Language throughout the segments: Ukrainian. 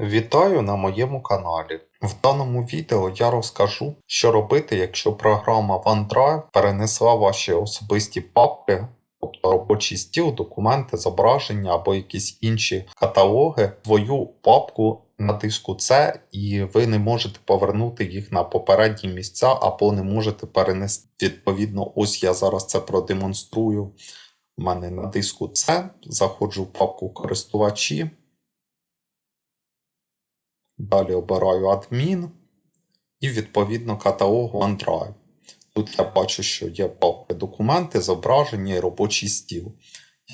Вітаю на моєму каналі. В даному відео я розкажу, що робити, якщо програма OneDrive перенесла ваші особисті папки, тобто робочий стіл, документи, зображення або якісь інші каталоги, в свою папку на диску C, і ви не можете повернути їх на попередні місця або не можете перенести. Відповідно, ось я зараз це продемонструю. У мене на диску C, заходжу в папку користувачі. Далі обираю адмін і відповідно каталогу OneDrive. Тут я бачу, що є папки документи, зображення і робочий стіл.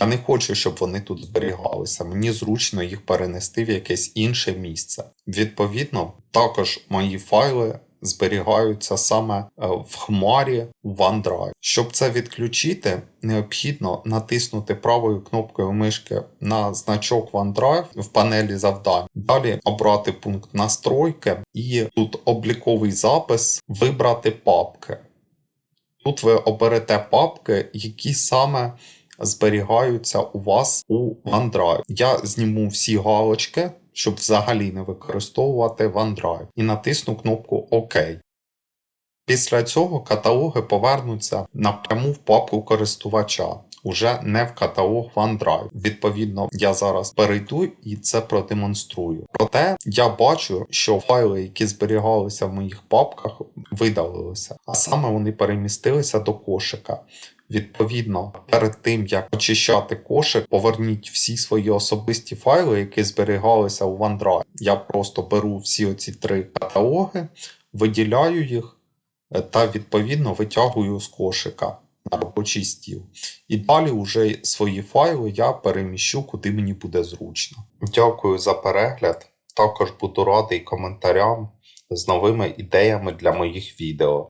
Я не хочу, щоб вони тут зберігалися. Мені зручно їх перенести в якесь інше місце. Відповідно, також мої файли зберігаються саме е, в хмарі OneDrive. Щоб це відключити, необхідно натиснути правою кнопкою мишки на значок OneDrive в панелі завдань. Далі обрати пункт настройки і тут обліковий запис, вибрати папки. Тут ви оберете папки, які саме зберігаються у вас у OneDrive. Я зніму всі галочки, щоб взагалі не використовувати OneDrive, і натисну кнопку ОК. Після цього каталоги повернуться напряму в папку користувача, уже не в каталог OneDrive. Відповідно, я зараз перейду і це продемонструю. Проте я бачу, що файли, які зберігалися в моїх папках, видалилися, а саме вони перемістилися до кошика. Відповідно, перед тим як очищати кошик, поверніть всі свої особисті файли, які зберігалися у OneDrive. Я просто беру всі оці три каталоги, виділяю їх е, та відповідно витягую з кошика на робочий стіл. І далі вже свої файли я переміщу, куди мені буде зручно. Дякую за перегляд. Також буду радий коментарям з новими ідеями для моїх відео.